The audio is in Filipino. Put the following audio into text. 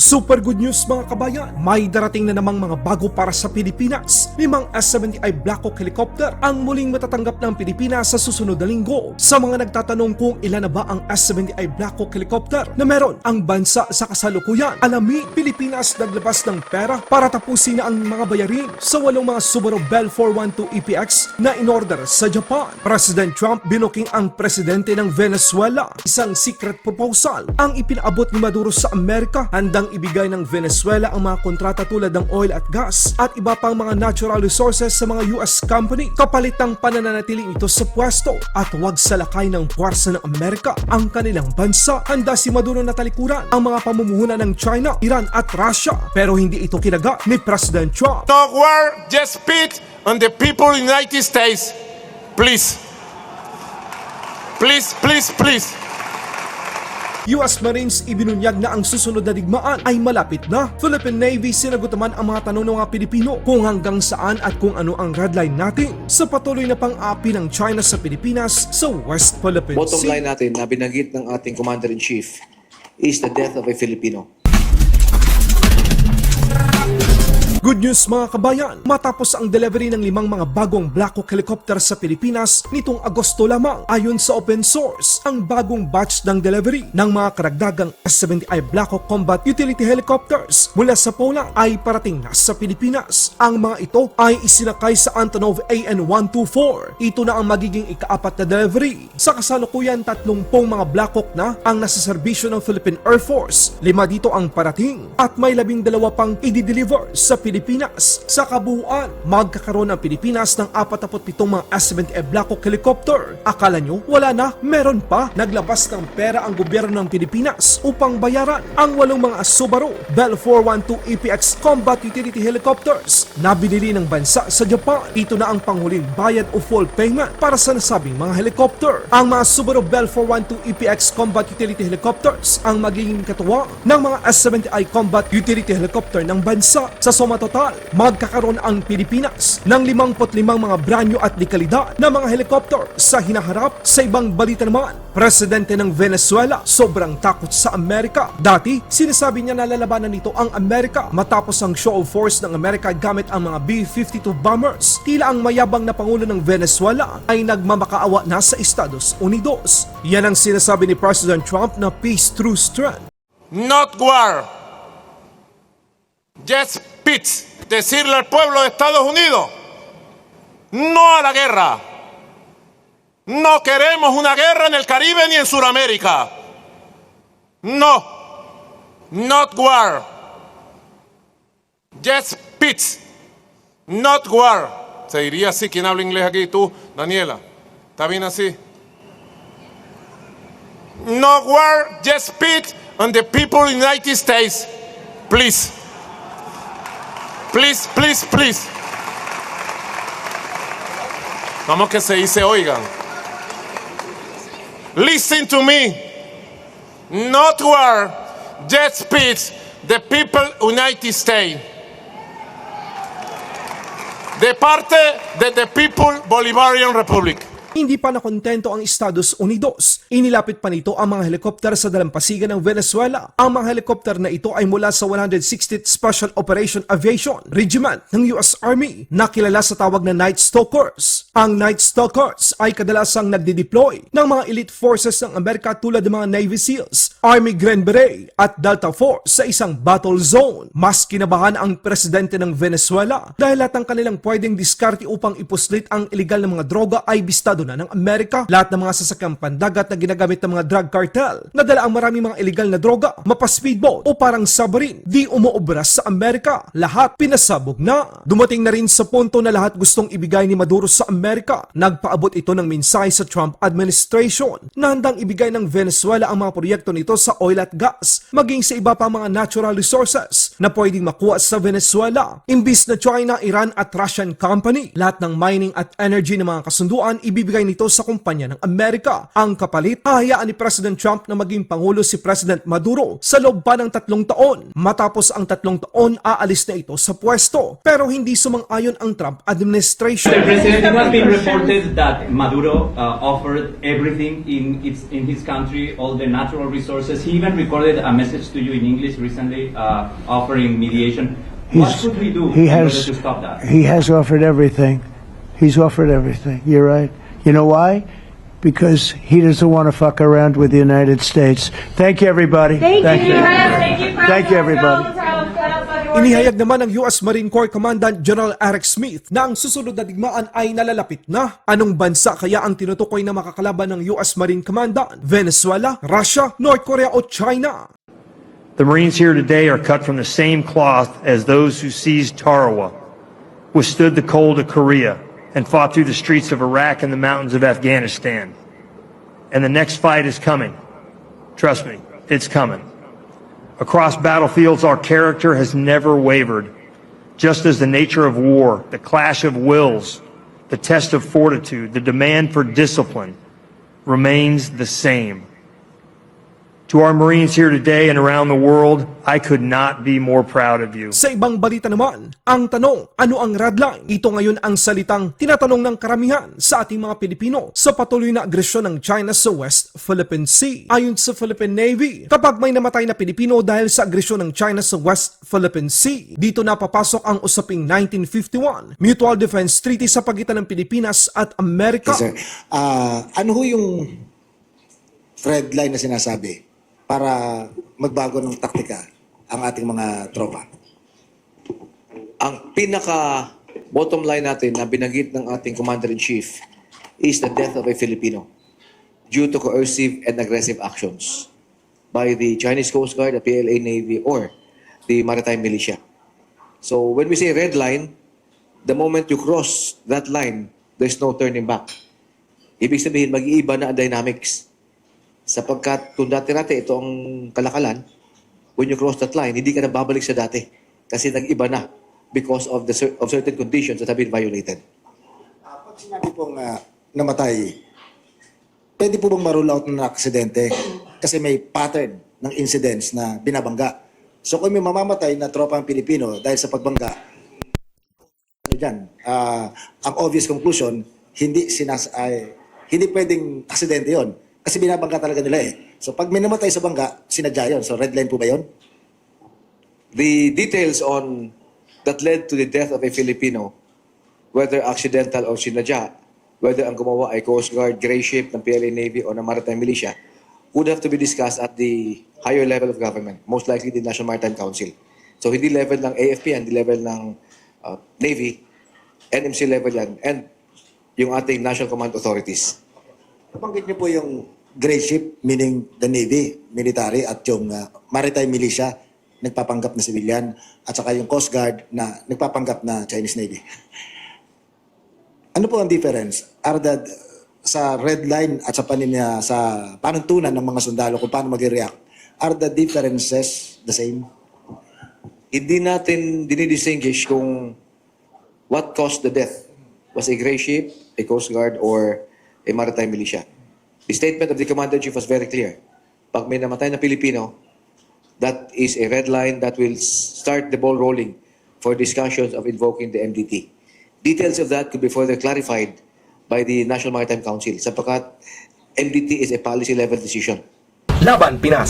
Super good news mga kabayan, may darating na namang mga bago para sa Pilipinas. Limang S-70i Black Hawk helicopter ang muling matatanggap ng Pilipinas sa susunod na linggo. Sa mga nagtatanong kung ilan na ba ang S-70i Black Hawk helicopter na meron ang bansa sa kasalukuyan, alami, Pilipinas naglabas ng pera para tapusin na ang mga bayarin sa walong mga Subaru Bell 412 EPX na in-order sa Japan. President Trump binuking ang presidente ng Venezuela. Isang secret proposal ang ipinaabot ni Maduro sa Amerika handang ibigay ng Venezuela ang mga kontrata tulad ng oil at gas at iba pang mga natural resources sa mga US company kapalit ng panananatiling ito sa pwesto at huwag salakay ng puwersa ng Amerika ang kanilang bansa. Handa si Maduro na talikuran ang mga pamumuhunan ng China, Iran at Russia pero hindi ito kinaga ni President Trump. No war, just peace on the people of the United States. Please. Please, please, please. US Marines ibinunyag na ang susunod na digmaan ay malapit na. Philippine Navy sinagot naman ang mga tanong ng mga Pilipino kung hanggang saan at kung ano ang red line natin sa patuloy na pang-api ng China sa Pilipinas sa West Philippine Bottom Sea. line natin na binanggit ng ating Commander-in-Chief is the death of a Filipino. Good news mga kabayan, matapos ang delivery ng limang mga bagong Black Hawk helicopter sa Pilipinas nitong Agosto lamang ayon sa open source, ang bagong batch ng delivery ng mga karagdagang S-70i Black Hawk Combat Utility Helicopters mula sa Poland ay parating na sa Pilipinas. Ang mga ito ay isinakay sa Antonov AN-124. Ito na ang magiging ikaapat na delivery. Sa kasalukuyan, tatlong pong mga Black Hawk na ang nasa serbisyo ng Philippine Air Force. Lima dito ang parating at may labing dalawa pang i-deliver sa Pilipinas. Sa kabuuan, magkakaroon ang Pilipinas ng 47 mga S-70 Black Hawk helicopter. Akala nyo wala na? Meron pa. Naglabas ng pera ang gobyerno ng Pilipinas upang bayaran ang walong mga Subaru Bell 412 EPX Combat Utility Helicopters na binili ng bansa sa Japan. Ito na ang panghuling bayad o full payment para sa nasabing mga helicopter. Ang mga Subaru Bell 412 EPX Combat Utility Helicopters ang magiging katuwa ng mga S-70i Combat Utility Helicopter ng bansa. Sa suma total, magkakaroon ang Pilipinas ng 55 mga branyo at dekalidad na mga helicopter sa hinaharap. Sa ibang balita naman, Presidente ng Venezuela sobrang takot sa Amerika. Dati, sinasabi niya na lalabanan nito ang Amerika matapos ang show of force ng Amerika gamit ang mga B-52 bombers. Tila ang mayabang na Pangulo ng Venezuela ay nagmamakaawa na sa Estados Unidos. Yan ang sinasabi ni President Trump na peace through strength. Not war. Just peace. Decirle al pueblo de Estados Unidos, no a la guerra. No queremos una guerra en el Caribe ni en Sudamérica. No. Not war. Just peace. Not war. Se diría así. ¿Quién habla inglés aquí? Tú, Daniela. ¿Está bien así? No war, just peace on the people of the United States. Please. Please, please, please. Vamos que se dice, oigan. Listen to me. Not war, just peace. The people United States. De parte de the People Bolivarian Republic. Hindi pa nakontento ang Estados Unidos. Inilapit pa nito ang mga helikopter sa dalampasigan ng Venezuela. Ang mga helikopter na ito ay mula sa 160th Special Operation Aviation Regiment ng US Army na kilala sa tawag na Night Stalkers. Ang Night Stalkers ay kadalasang nagdi-deploy ng mga elite forces ng Amerika tulad ng mga Navy SEALs, Army Green Beret at Delta Force sa isang battle zone. Mas kinabahan ang presidente ng Venezuela dahil lahat ng kanilang pwedeng diskarte upang ipuslit ang illegal na mga droga ay bistado na ng Amerika. Lahat ng mga sasakyang pandagat na ginagamit ng mga drug cartel na dala ang maraming mga illegal na droga, mapa-speedboat o parang submarine, di umuobra sa Amerika. Lahat pinasabog na. Dumating na rin sa punto na lahat gustong ibigay ni Maduro sa Amerika. Nagpaabot ito ng mensahe sa Trump administration na handang ibigay ng Venezuela ang mga proyekto nito sa oil at gas, maging sa iba pa mga natural resources na pwedeng makuha sa Venezuela. Imbis na China, Iran at Russian company, lahat ng mining at energy ng mga kasunduan ibibigay nito sa kumpanya ng Amerika. Ang kapalit, hahayaan ni President Trump na maging Pangulo si President Maduro sa loob pa ng tatlong taon. Matapos ang tatlong taon, aalis na ito sa pwesto. Pero hindi sumang-ayon ang Trump administration. Mr. President, it has been reported that Maduro uh, offered everything in its in his country, all the natural resources. He even recorded a message to you in English recently, uh, offering mediation. what He's- should we do he has, to stop that? He has offered everything. He's offered everything. You're right. You know why? Because he doesn't want to fuck around with the United States. Thank you, everybody. Thank, you, you. Press. Thank you. Thank you, everybody. Inihayag naman ng US Marine Corps Commandant General Eric Smith na ang susunod na digmaan ay nalalapit na. Anong bansa kaya ang tinutukoy na makakalaban ng US Marine Commandant? Venezuela, Russia, North Korea o China? The Marines here today are cut from the same cloth as those who seized Tarawa, withstood the cold of Korea, and fought through the streets of Iraq and the mountains of Afghanistan. And the next fight is coming. Trust me, it's coming. Across battlefields, our character has never wavered. Just as the nature of war, the clash of wills, the test of fortitude, the demand for discipline remains the same. To our Marines here today and around the world, I could not be more proud of you. Sa ibang balita naman, ang tanong, ano ang red line? Ito ngayon ang salitang tinatanong ng karamihan sa ating mga Pilipino sa patuloy na agresyon ng China sa West Philippine Sea. Ayon sa Philippine Navy, kapag may namatay na Pilipino dahil sa agresyon ng China sa West Philippine Sea, dito na papasok ang usaping 1951 Mutual Defense Treaty sa pagitan ng Pilipinas at Amerika. Yes, sir. Ah, ano ho yung red line na sinasabi para magbago ng taktika ang ating mga tropa? Ang pinaka bottom line natin na binanggit ng ating Commander-in-Chief is the death of a Filipino due to coercive and aggressive actions by the Chinese Coast Guard, the PLA Navy, or the Maritime Militia. So when we say red line, the moment you cross that line, there's no turning back. Ibig sabihin, mag-iiba na ang dynamics. Sapagkat kung dati-dati ito ang kalakalan, when you cross that line, hindi ka na babalik sa dati. Kasi nag-iba na because of the of certain conditions that have been violated. Ah, pag sinabi pong ah, namatay, pwede po bang marule out ng aksidente? Kasi may pattern ng incidents na binabangga. So kung may mamamatay na tropa ang Pilipino dahil sa pagbangga, ano dyan, ah, ang obvious conclusion, hindi sinas ay, hindi pwedeng aksidente yon Kasi binabangga talaga nila eh. So pag may namatay sa bangga, sinadya yun. So red line po ba yun? The details on that led to the death of a Filipino, whether accidental or sinadya, whether ang gumawa ay Coast Guard, Gray Ship ng PLA Navy o ng Maritime Militia, would have to be discussed at the higher level of government, most likely the National Maritime Council. So hindi level ng AFP, hindi level ng uh, Navy, NMC level yan, and yung ating National Command Authorities. Nabanggit niyo po yung gray ship, meaning the Navy, military, at yung uh, maritime militia, nagpapanggap na civilian, at saka yung Coast Guard na nagpapanggap na Chinese Navy. ano po ang difference? Are the, sa red line at sa paninya, sa panuntunan ng mga sundalo kung paano mag-react, are the differences the same? Hindi natin dinidistinguish kung what caused the death. Was a gray ship, a coast guard, or a maritime militia. The statement of the commander-in-chief was very clear. Pag may namatay na Pilipino, that is a red line that will start the ball rolling for discussions of invoking the MDT. Details of that could be further clarified by the National Maritime Council sapagkat MDT is a policy level decision. Laban Pinas.